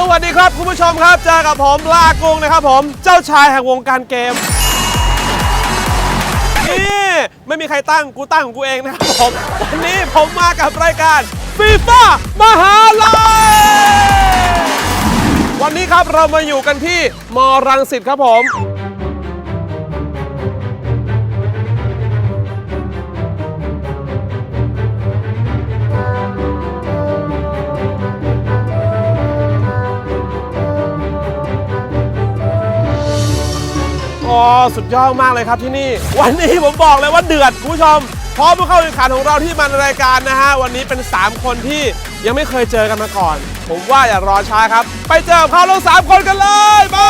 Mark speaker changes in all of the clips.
Speaker 1: สวัสดีครับคุณผู้ชมครับเจอกับผมลากุงนะครับผมเจ้าชายแห่งวงการเกม นี่ไม่มีใครตั้งกูตั้งของกูเองนะครับผมวันนี้ผมมากับรายการฟีฟ่ามหาลัยวันนี้ครับเรามาอยู่กันที่มรังสิตครับผม สุดยอดมากเลยครับที่นี่ วันนี้ผมบอกเลยว่าเดือดคุณผู้ชมพร้อมผู้เข้าแข่งขันของเราที่มาในรายการนะฮะวันนี้เป็น 3 คนที่ยังไม่เคยเจอกันมาก่อน ผมว่าอย่ารอช้าครับ ไปเจอกับเขาทั้งสามคนกันเลยมา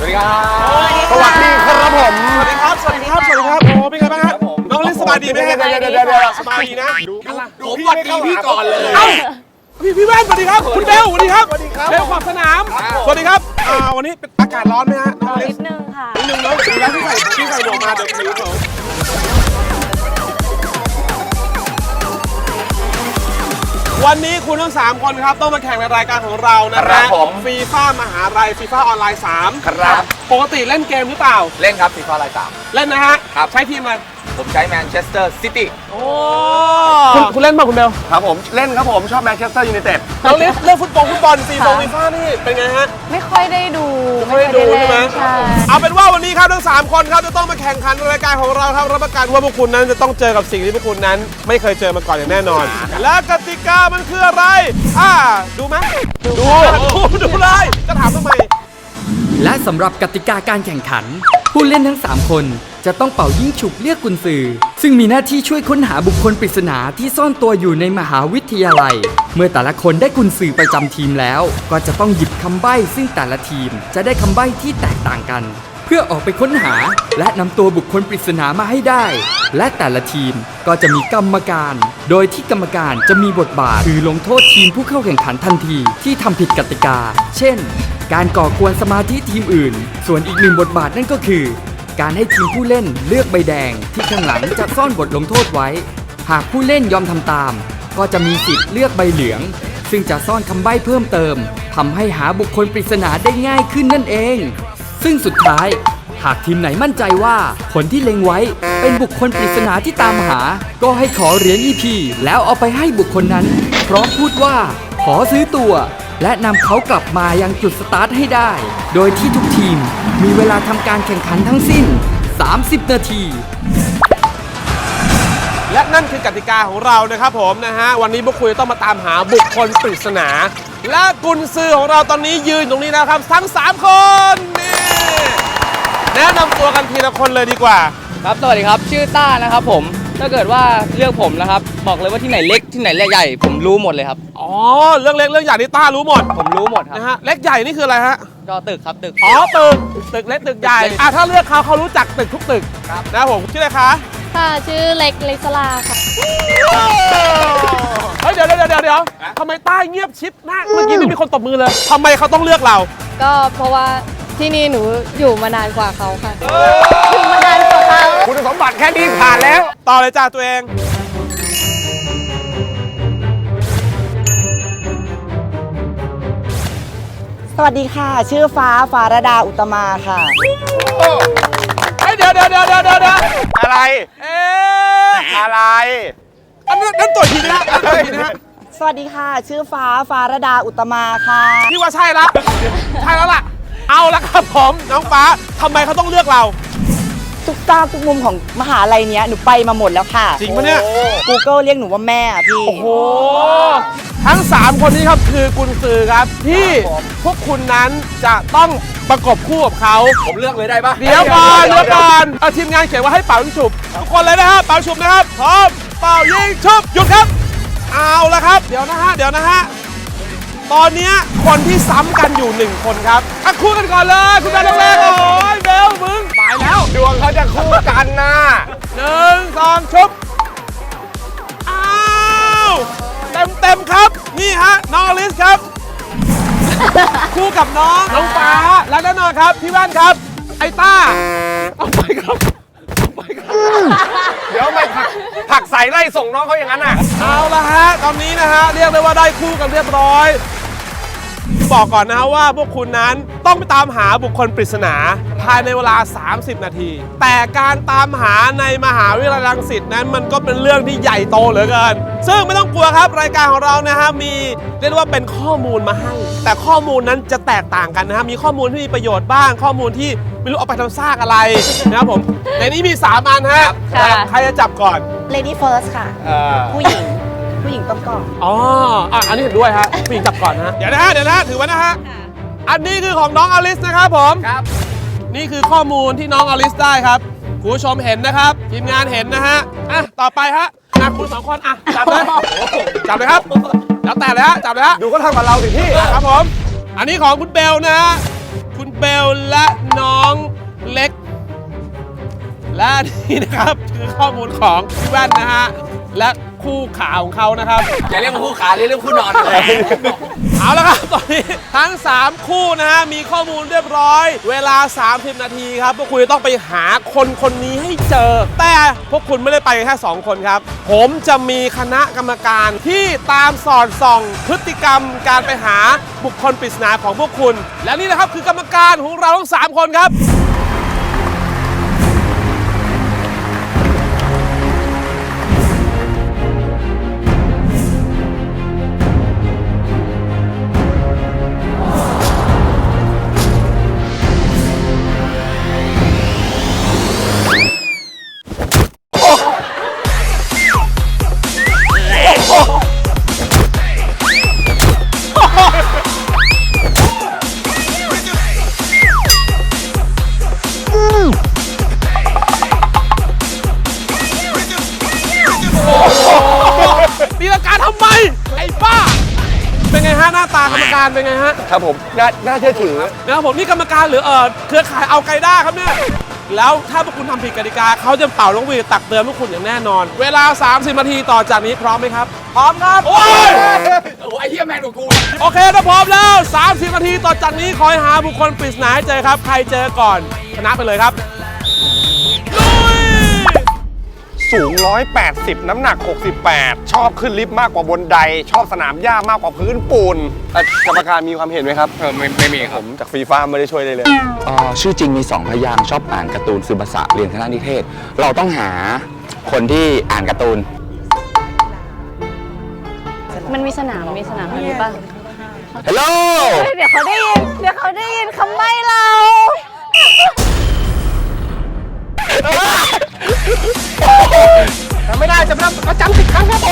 Speaker 2: สวัสดีครับ
Speaker 1: สวัสดีครับผมสวัสดีครับสวัสดีครับสวัสดีครับโอ้เป็นไงบ้างฮะน้องลิซสบายดีไหมฮะ
Speaker 2: เดี๋ยวเดี๋ยวเดี๋ยวเดี๋ยว
Speaker 1: สบายดีนะ
Speaker 2: ผมหวัดดีพี่ก่อนเลย
Speaker 1: เอ้า พี่พี่แว่นสวัสดีครับคุณเบลสวัสดีครับสวัสดีครับเบลขอบสนามสวัสดีครับอ่าวันนี้เป็นอากาศร้อนไหมฮะน้องลิ
Speaker 3: นิ
Speaker 1: ซ
Speaker 3: ดนึงค่ะ
Speaker 1: นิดนึงแล้วดีแล้วที่ใส่ที่ใส่หมวกมาเดี๋ยวผิวเขาวันนี้คุณทั้ง3คนครับต้องมาแข่งในรายการของเรานะ
Speaker 2: ครั
Speaker 1: ฮะ
Speaker 2: บผม
Speaker 1: ฟีฟ่ามหาลัยฟีฟ่าออนไลน์
Speaker 2: ครับ
Speaker 1: 3ปกติเล่นเกมหรือเปล่า
Speaker 2: เล่นครับฟีฟ่าไลน์สาม
Speaker 1: เล่นนะฮะ
Speaker 2: ครับ
Speaker 1: ใช้ทีมอะไร
Speaker 2: ผมใช้แมนเชสเตอร์ซิตี้
Speaker 1: โอ้คุณคุณเล่นป่ะคุณเบล
Speaker 4: ครับผมเล่นครับผมชอบแมนเชสเตอร์ยูไนเต็ด
Speaker 1: น้องลิสเรื่องฟุตบอลฟุตบอลฟีฟง
Speaker 3: ค่ะ
Speaker 1: ฟีฟ่านี่เป็นไงฮะ
Speaker 3: ไม่ค่อยได้ดู
Speaker 1: ไม่ได้ดูใช่ไหม
Speaker 3: ใช่
Speaker 1: เอาเป็นว่าวันนี้ครับทั้ง 3 คนครับจะต้องมาแข่งขันในรายการของเราครับรับประกันว่าพวกคุณนั้นจะต้องเจอกับสิ่งที่พวกคุณนั้น ไม่เคยเจอมาก่อนอย่างแน่นอน และกติกามันคืออะไรอ่าดูไหมดูดูดูเลยจะถามทำไม
Speaker 5: และสำหรับกติกาการแข่งขัน ผู้เล่นทั้ง 3 คน จะต้องเป่ายิ่งฉุบเลือกกุญสือ ซึ่งมีหน้าที่ช่วยค้นหาบุคคลปริศนาที่ซ่อนตัวอยู่ในมหาวิทยาลัย เมื่อแต่ละคนได้กุญสือประจำทีมแล้ว ก็จะต้องหยิบคำใบ้ซึ่งแต่ละทีมจะได้คำใบ้ที่แตกต่างกัน เพื่อออกไปค้นหา และนำตัวบุคคลปริศนามาให้ได้ และแต่ละทีมก็จะมีกรรมการ โดยที่กรรมการจะมีบทบาทคือลงโทษทีมผู้เข้าแข่งขันทันทีที่ทำผิดกติกา เช่น การก่อกวนสมาธิทีมอื่น ส่วนอีกหนึ่งบทบาทนั่นก็คือ การให้ทีมผู้เล่นเลือกใบแดงที่ข้างหลังจะซ่อนบทลงโทษไว้ หากผู้เล่นยอมทำตาม ก็จะมีสิทธิ์เลือกใบเหลือง ซึ่งจะซ่อนคำใบ้เพิ่มเติมทำให้หาบุคคลปริศนาได้ง่ายขึ้นนั่นเอง ซึ่งสุดท้าย หากทีมไหนมั่นใจว่าคนที่เล็งไว้เป็นบุคคลปริศนาที่ตามหา ก็ให้ขอเหรียญ EP แล้วเอาไปให้บุคคลนั้น พร้อมพูดว่า ขอซื้อตัว และนำเขากลับมายังจุดสตาร์ทให้ได้ โดยที่ทุกทีมมีเวลาทำการแข่งขันทั้งสิ้น 30 นาที
Speaker 1: และนั่นคือกติกาของเรานะครับผมนะฮะ วันนี้พวกคุณจะต้องมาตามหาบุคคลปริศนา และกุญซือของเราตอนนี้ยืนตรงนี้แล้วครับทั้ง 3 คนนี่แนะนำตัวกันทีละคนเลยดีกว่า
Speaker 6: ครับ สวัสดีครับ ชื่อต้านะครับผม ถ้าเกิดว่าเลือกผมนะครับ บอกเลยว่าที่ไหนเล็กที่ไหนใหญ่ ผมรู้หมดเลยครับ
Speaker 1: อ๋อเรื่องเล็กเรื่องใหญ่นี่ต้ารู้หมด
Speaker 6: ผมรู้หมดครับ
Speaker 1: นะฮะเล็กใหญ่นี่คืออะไรฮะ
Speaker 6: จอตึกครับตึก
Speaker 1: อ๋อตึกตึกเล็กตึกใหญ่อะถ้าเลือกเขาเขารู้จักตึกทุกตึก
Speaker 6: ครับ
Speaker 1: นะครับผมชื่ออะไรคะ
Speaker 3: ค่ะ ชื่อเล็กลิสลาค่ะ
Speaker 1: เฮ้ยเดี๋ยวเดี๋ยวเดี๋ยวเดี๋ยวทำไมต้าเงียบชิปนะเมื่อกี้ไม่มีคนตบมือเลยทำไมเขาต้องเลือกเรา
Speaker 3: ก็เพราะว่าที่นี่หนูอยู่มานานกว่าเขาค่ะอยู่มานานกว่าเขา
Speaker 4: คุณสมบัติแค่นี้ผ่านแล้ว
Speaker 1: ต่อเลยจ้าตัวเอง
Speaker 7: วัสดีค่ะ ชื่อฟ้าฟ้ารดาอุตมาค่ะ
Speaker 1: เฮ้ยเดี๋ยวเดี๋ยวเดี๋ยวเดี๋ยวเดี๋ยวเดี๋ยว
Speaker 4: อะไร
Speaker 1: เอ๊ะ
Speaker 4: อะไร
Speaker 1: อันนั้นนั่นตัวจทีนะฮะนั่นตัวจทีนะฮะ
Speaker 7: สวัสดีค่ะ ชื่อฟ้าฟ้ารดาอุตมาค่ะ
Speaker 1: พี่ว่าใช่ละใช่แล้วล่ะ เอาละครับผมน้องฟ้าทำไมเขาต้องเลือกเรา
Speaker 7: ทุกตาทุกมุมของมหาลัยเนี้ยหนูไปมาหมดแล้วค่ะ
Speaker 1: จริงปะเนี่ย
Speaker 7: Google เรียกหนูว่าแม่อะพี่
Speaker 1: โอ้โห ทั้ง 3 คนนี้ครับคือกุญซือครับ ที่พวกคุณนั้นจะต้องประกบคู่กับเขา
Speaker 2: ผมเลือกเลยได้ปะ
Speaker 1: เดี๋ยวก่อนเดี๋ยวก่อนเอาทีมงานเขียนว่าให้เป่ายิงฉุบทุกคนเลยนะฮะเป่าฉุบนะครับพร้อมเป่ายิงฉุบหยุดครับ เอาละครับ เดี๋ยวนะฮะเดี๋ยวนะฮะตอนเนี้ยคนที่ซ้ำกันอยู่หนึ่งคนครับอะคู่กันก่อนเลยคุณแม่แรกๆโอ้ยเบลมึงตายแล้ว
Speaker 4: ดวงเขาจะคู่กันนะ
Speaker 1: หนึ่งสองชุบอ้าว เต็มครับ นี่ฮะน้องอลิสครับ คู่กับน้องน้องฟ้าและแน่นอนครับพี่แว่นครับ ไอต้าเอาไปครับเอาไปครับ
Speaker 4: เดี๋ยวไปผักผักใส่ไล่ส่งน้องเขาอย่างนั้นอะ
Speaker 1: เอาละฮะตอนนี้นะฮะเรียกได้ว่าได้คู่กันเรียบร้อย บอกก่อนนะว่าพวกคุณนั้น ต้องไปตามหาบุคคลปริศนา ภายในเวลา 30 นาที แต่การตามหาในมหาวิทยาลัยรังสิตนั้นมันก็เป็นเรื่องที่ใหญ่โตเหลือเกิน ซึ่งไม่ต้องกลัวครับรายการของเรานะฮะมีเรียกได้ว่าเป็นข้อมูลมาให้ แต่ข้อมูลนั้นจะแตกต่างกันนะฮะมีข้อมูลที่มีประโยชน์บ้าง ข้อมูลที่ไม่รู้เอาไปทำซากอะไรนะครับผมในนี้มีสามอันฮะ
Speaker 3: ค่ะ
Speaker 1: ใครจะจับก่อน
Speaker 7: Lady First ค่ะ ผู้หญิง ผู้หญิงต้องก่อน
Speaker 1: อ๋ออะอันนี้เห็นด้วยฮะผู้หญิงจับก่อนนะฮะเดี๋ยวนะฮะ เดี๋ยวนะ ถือไว้นะฮะ อันนี้คือของน้องอลิสนะครับผม
Speaker 2: ครับ
Speaker 1: นี่คือข้อมูลที่น้องอลิสได้ครับคุณผู้ชมเห็นนะครับทีมงานเห็นนะฮะอะต่อไปฮะอะคุณสองคนอะจับเลยจับเลยครับแล้วแต่เลยฮะจับเลยฮะ
Speaker 4: ดูก็ทำกับเราสิพี่
Speaker 1: อะครับผมอันนี้ของคุณเบลนะฮะคุณเบลและน้องเล็ก และนี่นะครับคือข้อมูลของพี่แว่นนะฮะและ คู่ขาของเขานะครับ
Speaker 2: อย่าเรียกว่าคู่ขาเรียกว่าคู่นอนเลย
Speaker 1: เอาละครับตอนนี้ทั้ง 3 คู่นะฮะมีข้อมูลเรียบร้อย เวลา 30 นาทีครับพวกคุณจะต้องไปหาคนคนนี้ให้เจอ แต่พวกคุณไม่ได้ไปแค่ 2 คนครับ ผมจะมีคณะกรรมการที่ตามสอดส่องพฤติกรรมการไปหาบุคคลปริศนาของพวกคุณ และนี่นะครับคือกรรมการของเราทั้ง 3 คนครับ
Speaker 4: ครับผมน่าน่าเชื่อถือ
Speaker 1: นะครับผมนี่กรรมการหรือเออเครือข่ายเอาไกด้าครับเนี่ย แล้วถ้าพวกคุณทำผิดกติกาเขาจะเป่าลูกหวีดตักเตือนพวกคุณอย่างแน่นอน เวลา 30นาทีต่อจากนี้พร้อมไหมครับ พร้อมครับ โอ้ย
Speaker 2: โอ้ไอ้เหี้ยแมนกว่ากู
Speaker 1: โอเคถ้าพร้อมแล้ว 30นาทีต่อจากนี้คอยหาบุคคลปริศนาให้เจอครับ ใครเจอก่อนชนะไปเลยครับ
Speaker 4: สูง 180 น้ำหนัก 68 ชอบขึ้นลิฟต์มากกว่าบนได ชอบสนามหญ้ามากกว่าพื้นปูนเอ่อกรรมการมีความเห็นไหมครับ
Speaker 2: เออไม่ไม่มีค
Speaker 4: ผ
Speaker 2: รับ
Speaker 4: มจากฟีฟ่าไม่ได้ช่วยเลยเลย
Speaker 8: อ๋อชื่อจริงมี 2 พยางค์ชอบอ่านการ์ตูนซึภาษาเรียนคณะนิเทศ เราต้องหาคนที่อ่านการ์ตูน
Speaker 3: มันมีสนาม มีสนามอันนี้ป่ะ
Speaker 8: ฮัลโหล
Speaker 3: เดี๋ยวเขาได้ยิน เดี๋ยวเขาได้ยินคำใบ้เรา
Speaker 4: ไม่ได้จะไม่ต้องประจำสิบครั้งครับ
Speaker 6: โ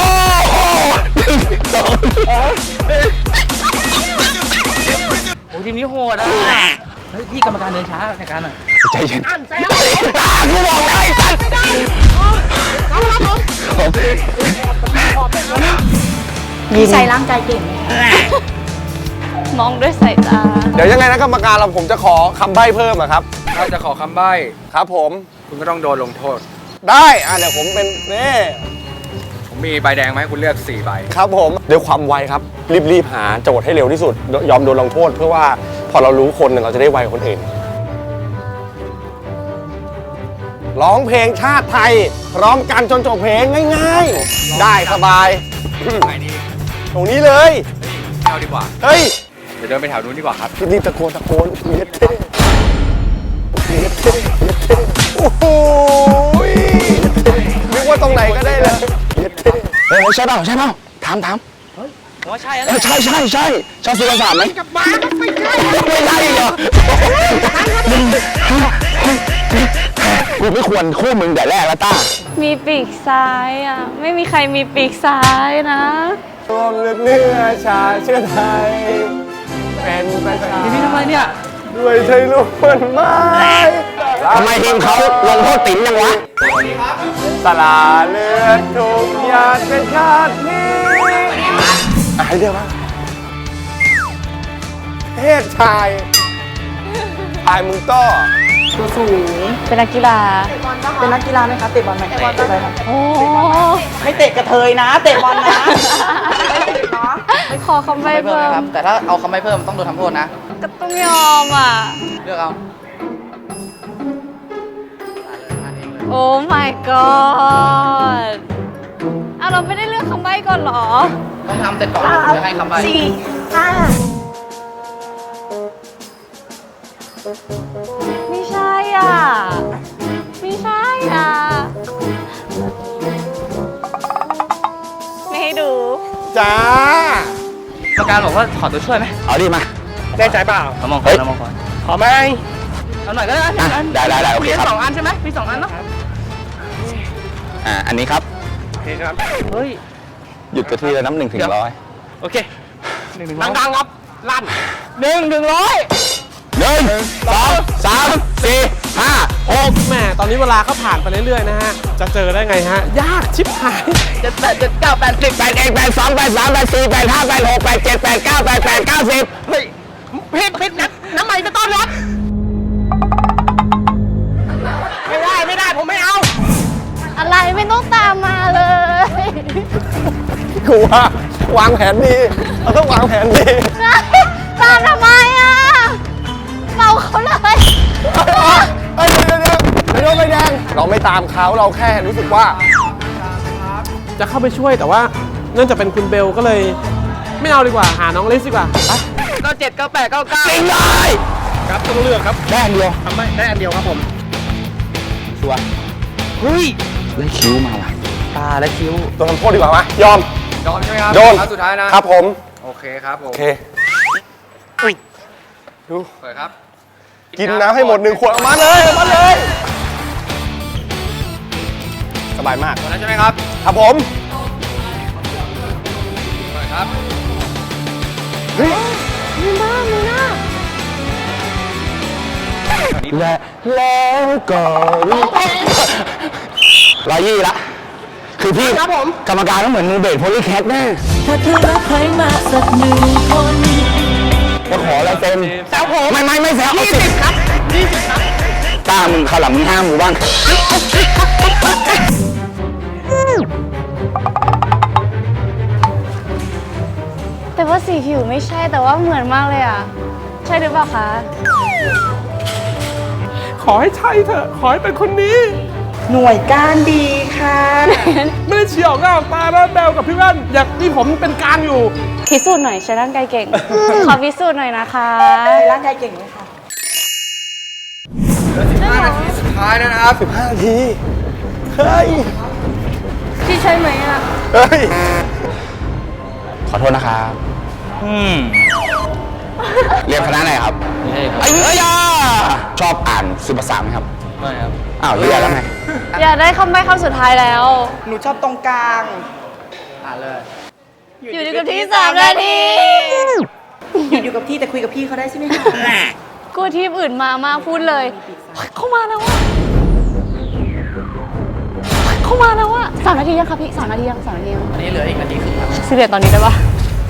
Speaker 6: อ้ทีมนี้โหดอะเฮ้ยพี่กรรมการเดินช้าในการอะ
Speaker 8: ใจเย็นตากูบอกได้สัตว์
Speaker 7: มีใช้ร่างกายเก่ง
Speaker 3: มองด้วยสายตา
Speaker 4: เดี๋ยวยังไงนะกรรมการเราผมจะขอคำใบ้เพิ่มอะครับ
Speaker 2: ถ้าจะขอคำใบ้
Speaker 4: ครับผม
Speaker 2: คุณก็ต้องโดนลงโทษ
Speaker 4: ได้อะเดี๋ยวผมเป็นนี่
Speaker 2: ผมมีใบแดงมาให้คุณเลือก4ใบ
Speaker 4: ครับผมด้วยความไวครับ รีบๆหาโจทย์ให้เร็วที่สุด ยอมโดนลงโทษเพื่อว่าพอเรารู้คนเนี่ยเราจะได้ไวกว่าคนอื่นร้องเพลงชาติไทยพร้อมกันจนจบเพลงง่าย ๆ ได้สบาย
Speaker 2: ใบนี้
Speaker 4: ตรงนี้เลย
Speaker 2: เอาดีกว่า
Speaker 4: เฮ้ย
Speaker 2: เดี๋ยวเดินไปแถวนู้นดีกว่าครับ
Speaker 4: รีบๆตะโกนตะโกนเย็ดเท่เย็ดเท่เย็ดเท่ โอ้โหนึกว่าตรงไหนก็ได้เลยเย็ดเท่
Speaker 8: เฮ้ยใช่เปล่าใช่เปล่าถามถาม
Speaker 6: ผมว่าใช่
Speaker 8: เออใช่ใช่ใช่ชอบซึภาษาไหมกับมาไม่ใช่ไม่ใช่เหรอกูไม่ควรคู่มึงแต่แรกแล้วต้า
Speaker 3: มีปีกซ้ายอะ ไม่มีใครมีปีกซ้ายนะ
Speaker 4: รวมเลือดเนื้อชาเชื้อไทย เป็นประชา
Speaker 6: ทีมนี้ทำอะไรเนี่ย
Speaker 4: ด้วยใจล้วนไม้
Speaker 8: ทำไมทีมเขาลงโทษติ๋มยังวะ
Speaker 4: สลาเลือดทุกหยาดเป็นชาตินี้อะให้เรียกว่าเพศชายชายมึงต้อ
Speaker 7: ตัวสูง
Speaker 3: เป็นนักกีฬา
Speaker 7: เป็นนักกีฬาไหมคะเตะบอลไหมเตะบอลไหมครับ
Speaker 3: โอ้
Speaker 7: ไม่เตะกระเทยนะ เตะบอลนะ
Speaker 3: ขอคำใบ้เพิ่ม
Speaker 6: แต่ถ้าเอาคำไม่เพิ่มต้องโดนทำโทษนะ
Speaker 3: ก็ต้องยอมอะ
Speaker 6: เลือกเอา
Speaker 3: โอ้ my god อะเราไม่ได้เลือกคำใบ้ก่อนเหรอ
Speaker 6: ต้องทำเสร็จก่อนจะให้คำใบ้
Speaker 7: สี่ห้า
Speaker 3: ไม่ใช่อะ ไม่ใช่อะ ไม่ให้ดู
Speaker 4: จ้าก
Speaker 6: รรมการบอกว่าขอตัวช่วยไหม
Speaker 8: เอาดิมา
Speaker 4: แน่ใจเปล่า
Speaker 6: เอามองก่อ
Speaker 8: เฮ้
Speaker 6: น
Speaker 8: ย
Speaker 6: เอามองก่อน
Speaker 4: ขอไหม
Speaker 6: เอาหน่อยก็ได้
Speaker 8: อะได้ได้ได้โอเค
Speaker 6: มี
Speaker 8: ครับ
Speaker 6: สองอันใช่ไหมมีสองอันเนาะ
Speaker 8: อ่าอันนี้ครับ
Speaker 4: โอเคครับ
Speaker 6: เฮ้ย
Speaker 8: หยุดกระที่แล้วน้ำหนึ่งถึงร้อย
Speaker 6: โอเคหนึ่งหนึ่ง
Speaker 4: ดังๆครับ ลั่น
Speaker 6: หนึ่งหนึ่งร้อย
Speaker 8: หนึ่งสองสามสี่ห้าหก
Speaker 1: แหมตอนนี้เวลาเขาผ่านไปเรื่อยๆนะฮะ จะเจอได้ไงฮะ ยากชิบหาย
Speaker 6: เจ็ดแปดเจ็ดเก้าแปดสิบ
Speaker 8: แปดเอ็ดแปดสองแปดสามแปดสี่แปดห้าแปดหกแปดเจ็ดแปดเก้าแปดแปดเก้า
Speaker 4: กูว่าวางแผนดีเราต้องวางแผนดี
Speaker 3: ตามทำไมอะเมาเขาเลย
Speaker 4: เอ้ยเดี๋ยวเดี๋ยวเดี๋ยวเดี๋ยวไม่แดงเราไม่ตามเขาเราแค่รู้สึกว่า
Speaker 1: จะเข้าไปช่วยแต่ว่าเนื่องจากเป็นคุณเบลก็เลย ไม่เอาดีกว่าหาน้องเลสดีกว่าไป
Speaker 6: เก้าเจ็ดเก้าแปดเก้าเก้า
Speaker 8: จริงเลย
Speaker 4: ครับต้องเลือกครับ
Speaker 8: ได้อันเดียว
Speaker 4: ทำไมได้อันเดียวครับผม
Speaker 8: ชัวร์
Speaker 6: เฮ้ย
Speaker 8: ได้คิ้วมาว่ะ
Speaker 6: ตาและคิ้ว
Speaker 4: ตัวทำโทษดีกว่ามายอม
Speaker 2: ยอมใช่ไหมครับ
Speaker 4: โดน
Speaker 2: ครั้งสุดท้ายนะ ครับ
Speaker 4: ผม
Speaker 2: โอเคครับผม
Speaker 4: โอเคอุ้ยดู
Speaker 2: เปิดครับ
Speaker 4: กินน้ำให้หมดหนึ่งขวดออกมาเลยออกมาเลย สบายมาก
Speaker 2: หมดแล้วใช่ไหมครับ
Speaker 4: ครับผม
Speaker 2: เปิดครับ
Speaker 8: และแล้วก็รู้ร้อยยี่ละ คือพี่ครับผม กรรมการก็เหมือนมือเบสโพลีแคทแน่
Speaker 7: ถ้าเธอรักใครมาสักหนึ่งคน
Speaker 8: จะขอลายเซ็นแซวผมไม่ไม่ไม่แซวยี่สิบครับยี่สิบครับกล้ามึงข้าวหลังมึงห้ามกูบ้าง
Speaker 3: แต่ว่าสีผิวไม่ใช่แต่ว่าเหมือนมากเลยอะ ใช่หรือเปล่าคะ
Speaker 1: ขอให้ใช่เถอะ ขอให้เป็นคนนี้
Speaker 7: หน่วยก้านดีค่ะ
Speaker 1: ไม่ได้เฉียวหน้าออกตาแล้วเบลกับพี่แว่นอยากนี่ผมเป็นกลางอยู่
Speaker 3: พิสูจน์หน่อยใช้ร่างกายเก่ง ขอพิสูจน์หน่อยนะคะ
Speaker 7: ร่างกายเก่งไหมคะ
Speaker 2: 15นาทีสุดท้ายแล้วนะครับ
Speaker 4: 15นาที เฮ้ย
Speaker 3: พี่ใช่ไหมอะ
Speaker 4: เฮ้ย
Speaker 8: ขอโทษนะครับ
Speaker 6: อืม
Speaker 8: เรียนคณะไหนครับ
Speaker 6: ไม่ใช่ครับ
Speaker 8: ไอ้เอ้ยาชอบอ่านสื่อภาษาไหมครับ
Speaker 6: ไม่ครับ
Speaker 8: อ้าวเรียนแล้วไง
Speaker 3: อยากได้คำใบ้คำสุดท้ายแล้ว
Speaker 7: หนูชอบตรงกลาง
Speaker 6: อ่านเลย
Speaker 3: อยู่ในกับที่สามนาที
Speaker 7: หยุดอยู่กับที่แต่คุยกับพี่เขาได้ใช่ไหมคะ
Speaker 3: กูทีมอื่นมามาพูดเลยเฮ้ยเข้ามาแล้วว่ะเฮ้ยเข้ามาแล้วว่ะสามนาทียังครับพี่สามนาทียังสามนาทียัง
Speaker 6: อันนี้เหลืออีกนาทีครึ่งครับ
Speaker 3: ซื้อเหรียญตอนนี้ได้ปะ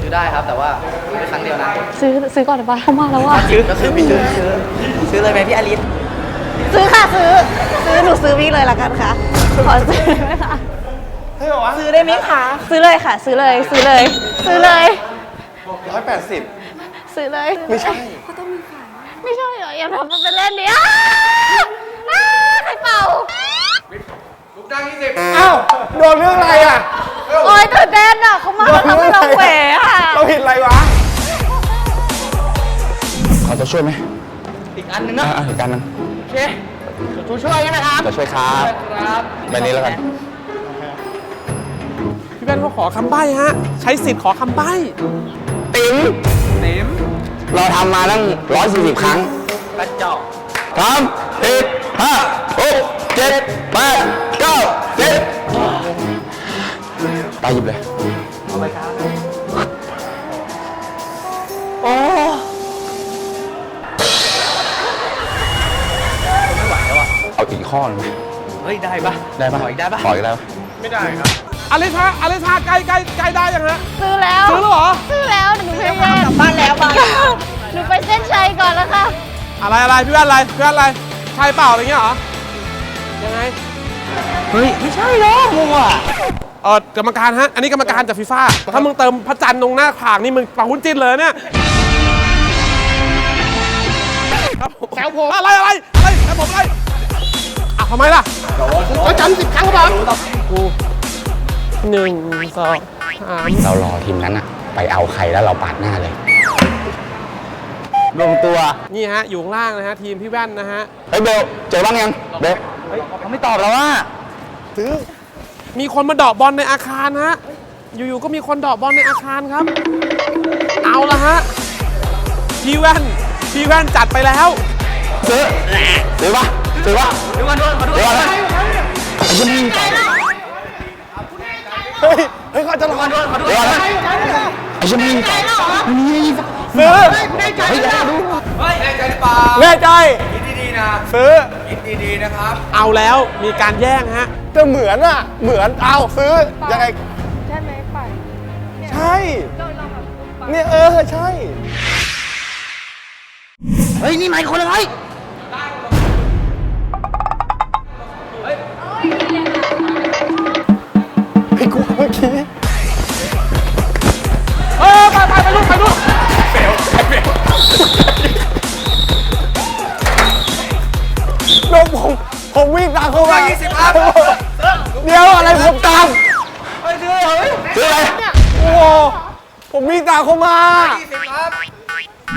Speaker 6: ซื้อได้ครับ แต่ว่าซื้อได้ครั้งเดียวนะ
Speaker 3: ซื้อซื้อก่อนได้ปะเข้ามาแล้วว่ะ
Speaker 6: ซื้อก็ซื้อไปซื้อซื้อซื้อเลยไหมพี่อลิส
Speaker 3: ซื้อค่ะซื้อ ซื้อหนูซื้อวิ่งเลยละกันค่ะ ขอซื้อได้ไหมคะ
Speaker 7: ซื้อได้ไหมคะ
Speaker 3: ซื้อเลยค่ะ ซื้อเลย ซื้อเลย ซื้อเลย
Speaker 4: 180
Speaker 3: ซื้อเลย
Speaker 4: ไม่ใช่
Speaker 3: ไม่ใช่เหรออย่าทำมันเป็นเล่นดิอ้าอ้าใครเป่า
Speaker 2: ลูกดัง20
Speaker 4: อ้าวโดนเรื่องอะไรอะ
Speaker 3: โอ๊ยตื่นเต้นอะเขามาแล้วทำให้เราแหวอะ
Speaker 4: เราผิดอะไรวะ
Speaker 8: ขอตัวช่วยไหม
Speaker 6: อีกอันหนึงนะ
Speaker 8: อ่าอีกการนึง
Speaker 6: โอ เคตัวช่วยกันนะครับ
Speaker 8: ตัวช่วยครับ
Speaker 6: ครับ
Speaker 8: ใบนี้แล้วกัน
Speaker 1: พี่แว่นเขาขอคำใบ้ฮะ ใช้สิทธิ์ขอคำใบ้
Speaker 8: ติ๋ม
Speaker 6: ติ๋ม
Speaker 8: เราทำมาตั้ง140 ครั้ง
Speaker 6: กระจอก
Speaker 8: สามสี่ห้าหกเจ็ดแปดเก้าสิบตาหยิบเลย ข้อหนึงไหม
Speaker 6: เฮ้ย ได้ปะ
Speaker 8: ได้ปะ
Speaker 6: ขออีกได้ปะ
Speaker 8: ขออีกได้ปะ
Speaker 4: ไม่ได้ครับ
Speaker 1: อลิซาอลิซาใกล้ใกล้ใกล้ได้ยังฮะ
Speaker 3: ซื้อแล้ว
Speaker 1: ซื้อแล้วเหรอ
Speaker 3: ซื้อแล้วหนูไปเล่นกลับบ้านแล้วบ้านหนูไปเส้นชัยก่อนแล้วค่ะ
Speaker 1: อะไรอะไรพี่แว่นอะไรพี่แว่นอะไรใช่เปล่าอะไรเงี้ยเหรอยังไง
Speaker 6: เฮ้ยไม่ใช่หรอกมัว
Speaker 1: เออกรรมการฮะอันนี้กรรมการจากฟีฟ่าถ้ามึงเติมพระจันทร์ตรงหน้าผากนี่มึงปังหุ้นจิ้นเลยเนี่ยครับผมแซวผมอะไรอะไรอะไรแซวผมอะไรอะ ทำไมล่ะก็จำสิบครั้งก็พอกูหนึ่งสองสาม
Speaker 8: เรารอทีมนั้นอะไปเอาใครแล้วเราปาดหน้าเลยรวมตัว
Speaker 1: นี่ฮะ อยู่ข้างล่างนะฮะ ทีมพี่แว่นนะฮะ
Speaker 8: เฮ้ยเบลเจอบ้างยัง เบลเขาไม่ตอบแล้วว่า
Speaker 1: มีคนมาเดอกบอลในอาคารฮะ อยู่ๆ ก็มีคนเดอกบอลในอาคารครับ เอาละฮะ พี่แว่น พี่แว่นจัดไปแล้ว
Speaker 8: ซื้อ ซื้อปะ ซื้อปะซื้อมาด้วยมาด้วยมาด้วยไอ้ยี่นี่ต่อเฮ้ยเฮ้ยเขาจะรอด้วยมาด้วยไอ้ยี่นี่ต่อนี่ซื้อเฮ้ยอย่าดู
Speaker 2: เฮ้ยแน่ใจหรือเปล่า
Speaker 1: แน่ใจ
Speaker 2: คิดดีๆนะ
Speaker 1: ซื้อ
Speaker 2: คิดดีๆนะครับ
Speaker 1: เอาแล้วมีการแย่งฮะ
Speaker 4: จะเหมือนอะเหมือนเอาซื้อยังไง
Speaker 3: ใช่ไหมไป
Speaker 4: ใช่เนี่ยเออใช่
Speaker 8: เฮ้ยนี่ไมค์คนอะไร
Speaker 4: เมื่อกี้
Speaker 1: เออไปไปไปลูกไปลูก
Speaker 4: โดนผมผมวิ่งตามเขามา
Speaker 2: 20ครับ
Speaker 4: เดี๋ยวอะไรผมตามซื้ออะไรโอ้โหผมวิ่งตามเขามา
Speaker 2: 20ครับ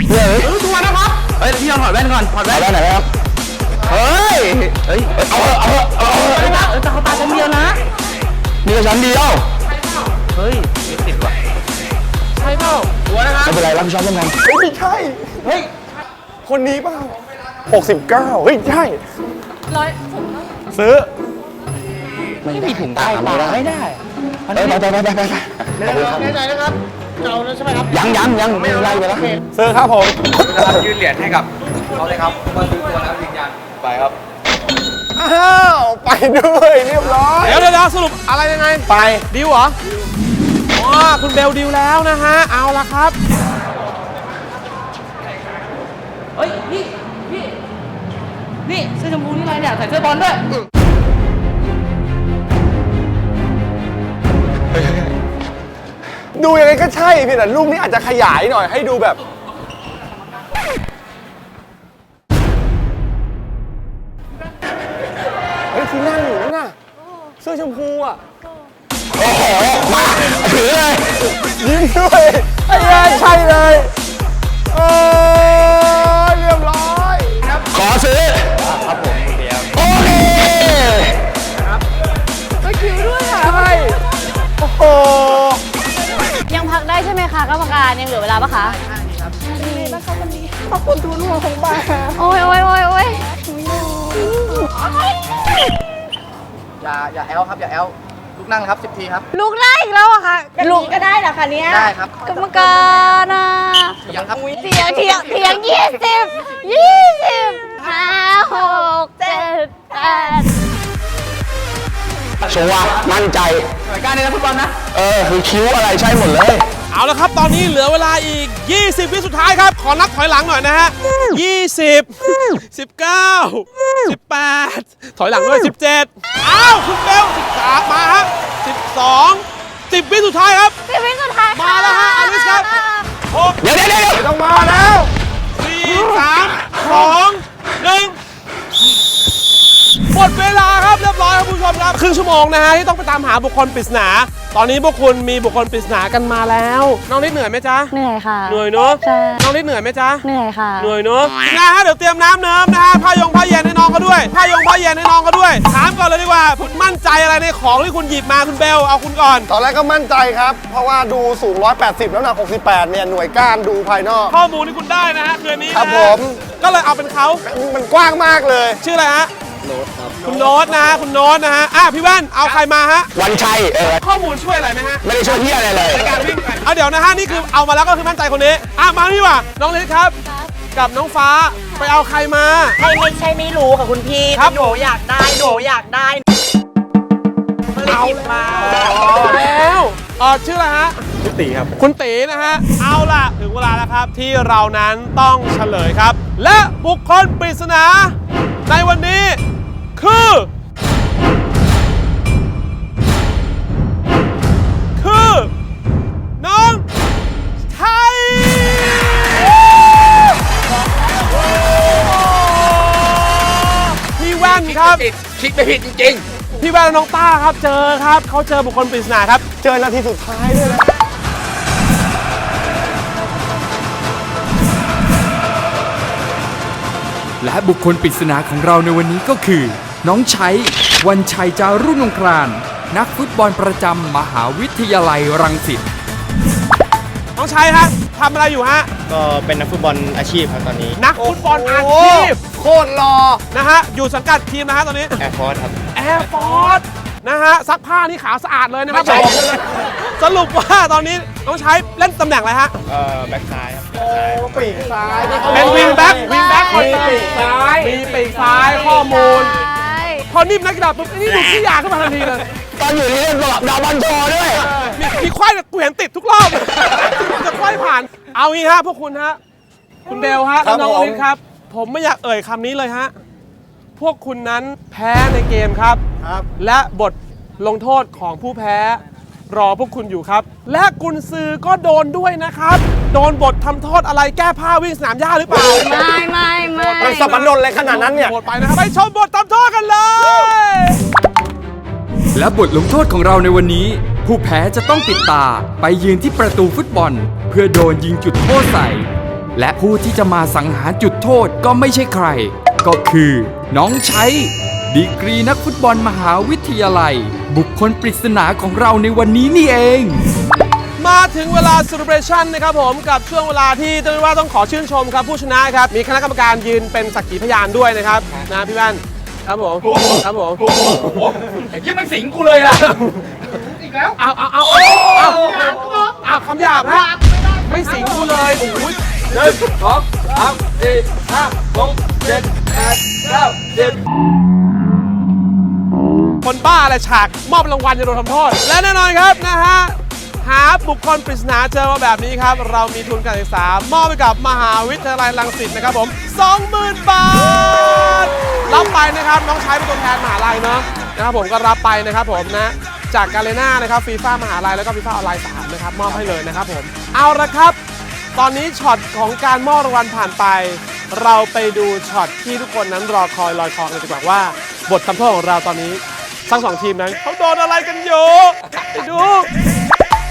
Speaker 8: เฮ้ยตัวนะครับเฮ้ยพี่ลองถอดแว่นก่อนถอดแว่นไหนครับเฮ้ยเฮ้ยเอาเอะเอาเอเอาเถอเออต่เขาตาชั้นเดียวนะนี่ก็ชั้นเดียว เฮ้ยติดว่ะ
Speaker 1: ใช่เปล่าหัวนะครับ
Speaker 8: ไม่เป็นไรรับผิดชอบร่วมกัน
Speaker 4: เฮ้ยไม่ใช่ เฮ้ย คนนี้เปล่า69 เฮ้ย ใช่
Speaker 3: ร้อย
Speaker 4: ซื้อ
Speaker 8: ไม่มีถุงใต้ตาไม่ได้เอ้ยไปไปไปไปไปแน่ใจนะครับเจ้าแล้วใช่ไหมครับ ยังยังยังไม่ไล่ไปแล้ว
Speaker 4: ซื้อครับผม
Speaker 2: ยื่นเหรียญให้กับเขาเลยครับว่าซื้อตัวแล้วยืนยันไปครับ
Speaker 4: อ้าวไปด้วยเรียบร้อย
Speaker 1: เดี๋ยวเดี๋ยวสรุปอะไรยังไง
Speaker 4: ไป
Speaker 1: ดิวเหรอ คุณเบลดิวแล้วนะฮะ เอาละครับ
Speaker 6: เฮ้ยพี่พี่ นี่เสื้อชมพูนี่อะไรเนี่ย ใส่เสื้อบอลด้วย
Speaker 4: ดูยังไงก็ใช่เพี่แต่ลูกนี้อาจจะขยายหน่อยให้ดูแบบ เฮ้ยที่นั่งอยู่นั่นน่ะเสื้อชมพูอะ
Speaker 8: โอ้โหมา ถือเลย
Speaker 4: ยิ้มด้วยไอ้ยัยใช่เลยเออเรียบร้อย
Speaker 8: ขอซื้อครับผมเดียวโอเค
Speaker 4: ใช่โอ้โห
Speaker 3: ยังพักได้ใช่ไหมคะกรรมการยังเหลือเวลาปะคะขอบคุณทุนหัวของบ้าโอ้ยโอ้ยโอ้ยโอ้ย
Speaker 6: อย่าอย่าแอลครับอย่าแอล ลุกนั่งครับ 10 ทีครับ
Speaker 3: ลูกได้อีกแล้วอะค่ะลูกก็ได้เหรอคะเนี่ย
Speaker 6: ได้ครับ
Speaker 3: กรรมการอะ
Speaker 6: ยังครับ
Speaker 3: เถียงเถียงเถียงยี่สิบยี่สิบห้าหกเจ็ดแปด
Speaker 8: ชัวร์มั่นใจ
Speaker 6: หน่วยการในนักฟุตบอลนะ
Speaker 8: เออ คือคิ้วอะไรใช่หมดเลย
Speaker 1: เอาละครับ ตอนนี้เหลือเวลาอีก 20 วิสุดท้ายครับ ขอนับถอยหลังหน่อยนะฮะ 20 19 18 ถอยหลังด้วย 17 อ้าว คุณเบล13มาฮะ12 10 วิสุดท้ายครับ
Speaker 3: สิบวิสุดท้ายค่ะ
Speaker 1: มาแล้วฮะอลิสครับ 6
Speaker 8: เดี๋ยวเดี๋ยวเดี๋ยว
Speaker 4: ต้องมาแล้ว
Speaker 1: 4 3 2 1 หมดเวลาครับเรียบร้อยครับคุณผู้ชมครับครึ่งชั่วโมงนะฮะที่ต้องไปตามหาบุคคลปริศนา ตอนนี้พวกคุณมีบุคคลปริศนากันมาแล้ว น้องนิดเหนื่อยไหมจ๊ะ
Speaker 3: เหนื่อยค่ะ
Speaker 1: เหนื่อยเนอะ
Speaker 3: ใช่
Speaker 1: น้องนิดเหนื่อยไหมจ๊ะ
Speaker 3: เหนื่อยค่ะ
Speaker 1: เหนื่อยเนอะนะฮะเดี๋ยวเตรียมน้ำเนิมนะฮะผ้ายงผ้าเย็นให้น้องเขาด้วยผ้ายงผ้าเย็นให้น้องเขาด้วยถามก่อนเลยดีกว่าคุณมั่นใจอะไรในของที่คุณหยิบมาคุณเบลเอาคุณก่อน
Speaker 4: ตอนแรกก็มั่นใจครับ เพราะว่าดูสูง 180น้ำหนัก 68 เนี่ย หน่วยก้านดูภายนอก
Speaker 1: ข้อมูลที่คุณได้นะฮะคืนนี้นะฮะ
Speaker 4: ครับผม
Speaker 1: ก็เลยเอาเป็นเขา
Speaker 4: มันกว้างมากเลย
Speaker 1: ชื่ออะไรฮะ โน้ตครับคุณโน้ตนะฮะคุณโน้ตนะฮะอะพี่แว่นเอาใครมาฮะ
Speaker 8: วันชัยเออ
Speaker 1: ข้อมูลช่วยอะไรไหมฮะ
Speaker 8: ไม่ได้ช่วยเที่ยอะไรเลย
Speaker 1: ในการวิ่งไปเอาเดี๋ยวนะฮะนี่คือเอามาแล้วก็คือมั่นใจคนนี้อะมานี่ว่ะน้องเล็กครับ กับน้องฟ้าไปเอาใครมา
Speaker 7: ใช่ไม่ใช่ไม่รู้ค่ะคุณพี่
Speaker 1: ครับ
Speaker 7: หนูอยากได้หนูอยากได้ก็เลยหยิบมา
Speaker 1: แล้วเออชื่ออะไรฮะคุณตีครับ คุณตีนะฮะ เอาล่ะ ถึงเวลาแล้วครับที่เรานั้นต้องเฉลยครับ และบุคคลปริศนาในวันนี้ คือ คือ น้องไทย พี่แว่นครับ
Speaker 2: คิดไม่ผิดจริง
Speaker 1: พี่แว่นและน้องต้าครับเจอครับ เขาเจอบุคคลปริศนาครับ
Speaker 4: เจอนาทีสุดท้ายด้วยนะ
Speaker 5: และบุคคลปริศนาของเราในวันนี้ก็คือ น้องชัยวันชัยจารุ่งวงครานนักฟุตบอลประจำมหาวิทยาลัยรังสิต
Speaker 1: น้องชัยฮะทำอะไรอยู่ฮะ
Speaker 8: ก็เป็นนักฟุตบอลอาชีพครับตอนนี้
Speaker 1: นักฟุตบอลอาชีพ
Speaker 4: โคตรรอ
Speaker 1: นะฮะ อยู่สังกัดทีมนะฮะตอนนี้
Speaker 8: แอร์ฟอร์ครับ
Speaker 1: แอร์ฟอร์สนะฮะซักผ้านี่ขาวสะอาดเลยนะครับ
Speaker 4: ไม่ใช่
Speaker 1: ผมสรุปว่าตอนนี้น้องชัยเล่นตำแหน่งอะไรฮะ
Speaker 8: เอ่อแบ็กซ้ายครับ
Speaker 4: ปีกซ้าย
Speaker 1: เป็นวิงแบ็ควิงแบ็ค
Speaker 4: มีปีกซ้าย
Speaker 1: มีปีกซ้ายข้อมูล พอนิ่มนักกีฬาปุ๊บนี่ดูขี้ยาขึ้นมาทันทีเลย
Speaker 8: ตอนอยู่นี่เล่นกับดาวบันโชด้วย
Speaker 1: มีมีควายแต่กูเห็นติดทุกรอบ จะควายผ่าน เอางี้ฮะพวกคุณฮะ คุณเบลฮะ
Speaker 4: ครับ
Speaker 1: น้อง
Speaker 4: ผม
Speaker 1: อลิสครับ ผมไม่อยากเอ่ยคำนี้เลยฮะ พวกคุณนั้นแพ้ในเกมครับ
Speaker 4: ครับ
Speaker 1: และบทลงโทษของผู้แพ้ รอพวกคุณอยู่ครับ และกุนซือก็โดนด้วยนะครับ โดนบททำโทษอะไรแก้ผ้าวิ่งสนามหญ้าหรือเปล่า
Speaker 3: ไม่ไม่ไม่
Speaker 4: มันสับปะรดเลยขนาดนั้นเนี่ย
Speaker 1: โหดไปนะครับไปชมบททำโทษกันเลย
Speaker 5: และบทลงโทษของเราในวันนี้ ผู้แพ้จะต้องปิดตาไปยืนที่ประตูฟุตบอล เพื่อโดนยิงจุดโทษใส่ และผู้ที่จะมาสังหารจุดโทษก็ไม่ใช่ใคร ก็คือน้องชัย ดีกรีนักฟุตบอลมหาวิทยาลัย บุคคลปริศนาของเราในวันนี้นี่เอง
Speaker 1: มาถึงเวลา celebration นะครับผมกับช่วงเวลาที่ต้องเรียกว่าต้องขอชื่นชมครับผู้ชนะครับ มีคณะกรรมการยืนเป็นสักขีพยานด้วยนะครับนะพี่แว่นครับผมครับผม
Speaker 2: ๆไอ้ที่มันสิงกูเลยล่ะ
Speaker 1: เอาเอาเอาเอาเอาเอาคำหยาบฮะไม่สิงกูเลยโอ้ย
Speaker 2: หนึ่งสองสามสี่ห้าหกเจ็ดแปดเก้าสิบ
Speaker 1: คนบ้าอะไรฉากมอบรางวัลจะโดนทำโทษ และแน่นอนครับนะฮะหาบุคคลปริศนาเจอมาแบบนี้ครับ เรามีทุนการศึกษามอบไปกับมหาวิทยาลัยรังสิตนะครับผม 20,000 บาท รับไปนะครับน้องใช้เป็นตัวแทนมหาลัยเนาะนะครับผมก็รับไปนะครับผมนะ จากกาเลน่านะครับฟีฟ่ามหาลัยแล้วก็ฟีฟ่าออนไลน์3นะครับมอบให้เลยนะครับผมเอาละครับ ตอนนี้ช็อตของการมอบรางวัลผ่านไป เราไปดูช็อตที่ทุกคนนั้นรอคอยลอยคอกันเลยดีกว่าว่า บททำโทษของเราตอนนี้ ทั้งสองทีมนั้นเขาโดนอะไรกันอยู่ไปดู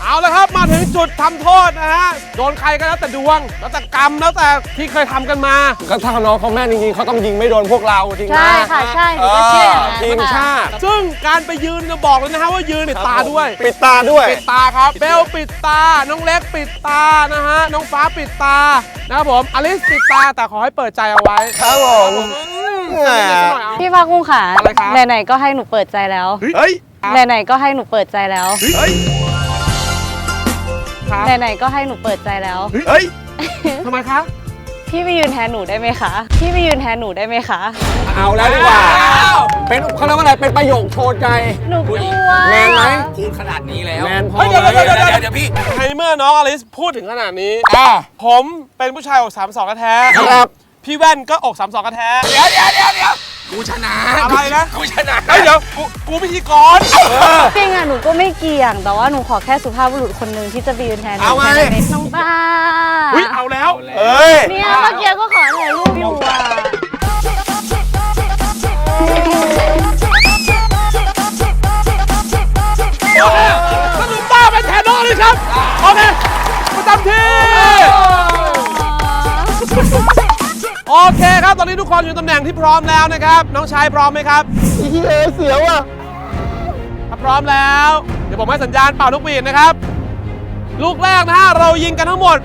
Speaker 1: เอาละครับมาถึงจุดทำโทษนะฮะ โดนใครก็แล้วแต่ดวง แล้วแต่กรรมแล้วแต่ที่เคยทำกันมา
Speaker 4: ก็ถ้าน้องเขาแม่นจริงๆเขาต้องยิงไม่โดนพวกเราจริงนะ
Speaker 3: ใช่ค่ะใช่หนูก็เชื่ออย่างนั้น
Speaker 4: ทีม
Speaker 3: ค่ะ
Speaker 4: ชาติ
Speaker 1: ซึ่งการไปยืนเนี่ยบอกเลยนะฮะว่ายืนเนี่ยตาด้วย
Speaker 4: ปิดตาด้วย
Speaker 1: ปิดตาครับ เบลปิดตา น้องเล็กปิดตานะฮะ น้องฟ้าปิดตา นะครับผม อลิสปิดตาแต่ขอให้เปิดใจเอาไไว้
Speaker 4: ครับผม
Speaker 1: แหม
Speaker 3: พี่ภาคกุ้งค่ะ
Speaker 1: อะไรครับ
Speaker 3: ไหนๆก็ให้หนูเปิดใจแล้ว
Speaker 1: เฮ้ย
Speaker 3: ไหนๆก็ให้หนูเปิดใจแล้ว
Speaker 1: เฮ้ยครับ
Speaker 3: ไหนๆก็ให้หนูเปิดใจแล้ว
Speaker 1: เฮ้ยทำไมคะ
Speaker 3: พี่ไปยืนแทนหนูได้ไหมคะ พี่ไปยืนแทนหนูได้ไหมคะ
Speaker 4: เอาแล้วดีกว่า เป็นเขาเรียกว่าอะไร เป็นประโยคโชว์ใจ
Speaker 3: หนูกลัว
Speaker 4: แมนไหม
Speaker 2: พูดขนาดนี้แล้ว
Speaker 4: แมนพอ
Speaker 1: เฮ้ยเดี๋ยว
Speaker 4: ไหม
Speaker 1: เดี๋ยวเดี๋ยว
Speaker 2: เดี๋ยวพี่
Speaker 1: ในเมื่อน้องอลิสพูดถึงขนาดนี้
Speaker 4: อ่า
Speaker 1: ผมเป็นผู้ชายอกสามสองกระแท้
Speaker 4: ครับ
Speaker 1: พี่แว่นก็อกสามสองกระแท้
Speaker 2: เดี๋ยวเดี๋ยวเดี๋ยวเดี๋ยวกูชนะ
Speaker 1: อะไรนะ
Speaker 2: กูชนะ
Speaker 1: เฮ้ยเดี๋ยวกูกูพิธีกร
Speaker 3: จริงอะหนูก็ไม่เกี่ยง แต่ว่าหนูขอแค่สุภาพบุรุษคนหนึ่งที่จะไปยืนแทนหนู
Speaker 4: เอาไง
Speaker 3: แค่นั้นเองน้องตา
Speaker 1: อุ้ยเอาแล้ว
Speaker 4: เอ้ย
Speaker 3: เนี่ยเมื่อกี้ก็ขอถ่ายรูปอยู่อะ
Speaker 1: สนุกบ้าเป็นแทนน้องอลิสครับโอเคประจำที่ โอเคครับ ตอนนี้ทุกคนอยู่ตำแหน่งที่พร้อมแล้วนะครับ น้องชายพร้อมไหมครับ
Speaker 4: เอเสียวอะ
Speaker 1: ถ้าพร้อมแล้ว เดี๋ยวผมให้สัญญาณเป่าลูกหวีดนะครับ ลูกแรกนะฮะเรายิงกันทั้งหมด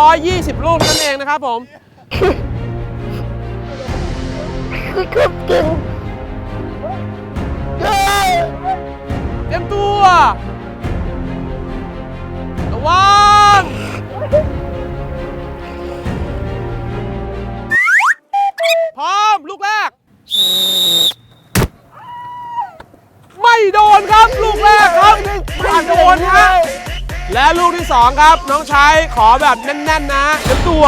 Speaker 1: 120 ลูกนั่นเองนะครับผมเตรียมตัว ละลูกที่สองครับ น้องชายขอแบบแน่น ๆ นะเตรียมตัว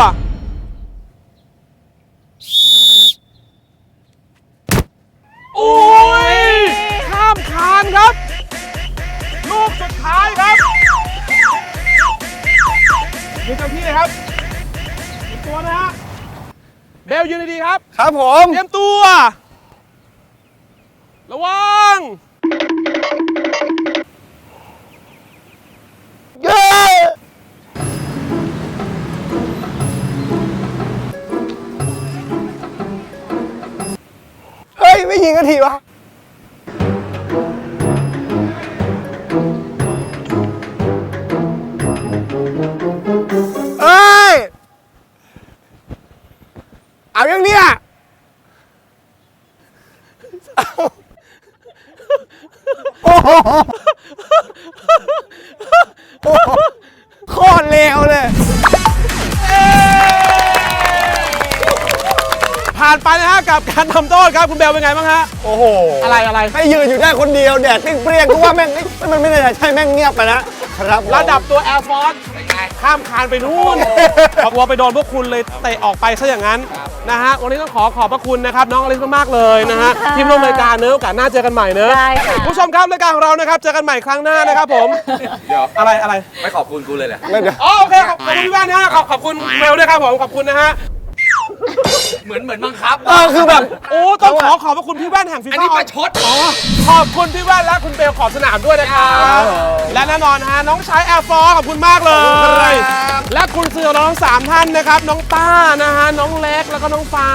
Speaker 1: โอ้ยข้ามคานครับ ลูกสุดท้ายครับยืนเต็มที่เลยครับเตรียมตัวนะฮะเบลยืนดีๆครับ
Speaker 4: ครับผม
Speaker 1: เตรียมตัว
Speaker 4: ยิงกันทีวะเอ้ย เอาอย่างเนี้ย
Speaker 1: กับการทำโทษครับคุณเบลเป็นไงบ้างฮะ
Speaker 4: โอ้โห
Speaker 1: อะไรอะไร
Speaker 4: ให้ยืนอยู่ได้คนเดียวแดดเปรี้ยงๆกูว่าแม่งเอ้ยมันไม่ได้ใช่แม่งเงียบไปนะครับผม
Speaker 1: ระดับตัว Air Force ข้ามคานไปนู่นขอบวัวไปโดนพวกคุณเลยเตะออกไปซะอย่างนั้นนะฮะ วันนี้ต้องขอขอบพระคุณนะครับ น้องอลิสมากๆเลยนะฮะทีมร่วมรายการเนื้อะโอกาสหน้าเจอกันใหม่เนอะ
Speaker 3: ได้ค่ะ
Speaker 1: ผู้ชมครับรายการของเรานะครับ เจอกันใหม่ครั้งหน้านะครับผม
Speaker 2: เดี๋ยว
Speaker 1: อะไรอะไร
Speaker 2: ไม่ขอบคุณกูเลยเหรอ
Speaker 4: ไม่เดี๋ยว
Speaker 1: อ๋อโอเคขอบขอบคุณพี่แว่นนะฮะขอบขอบคุณเบลด้วยครับผมขอบคุณนะฮะ
Speaker 2: เหมือนเหมือนบังคับ
Speaker 4: เออคือแบบ
Speaker 1: โอ้ต้องขอขอบพระคุณพี่แว่นแห่งฟี
Speaker 2: อัน
Speaker 1: ฟ่า
Speaker 2: นี้ประชด
Speaker 1: อ๋อขอบคุณพี่แว่นและคุณเบลขอบสนามด้วยนะครับและแน่นอนนะฮะน้องชายแอร์ฟอร์ขอบคุณมากเลย และคุณเสือเราทั้งสามท่านนะครับ น้องต้านะฮะน้องเล็กแล้วก็น้องฟ้า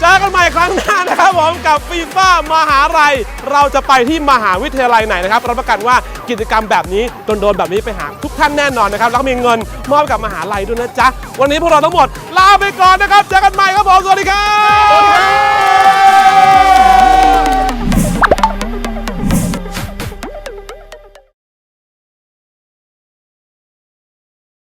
Speaker 1: เจอกันใหม่ครั้งหน้านะครับผมกับฟีฟ่ามหาลัยเราจะไปที่มหาวิทยาลัยไหนนะครับรับประกันว่ากิจกรรมแบบนี้โดนๆแบบนี้ไปหาทุก ท่านแน่นอนนะครับแล้วมีเงินมอบกับมหาลัยด้วยนะจ๊ะวันนี้พวกเราทั้งหมดลาไปก่อนนะครับเจอกันใหม่ครับผมสวัสดีครับ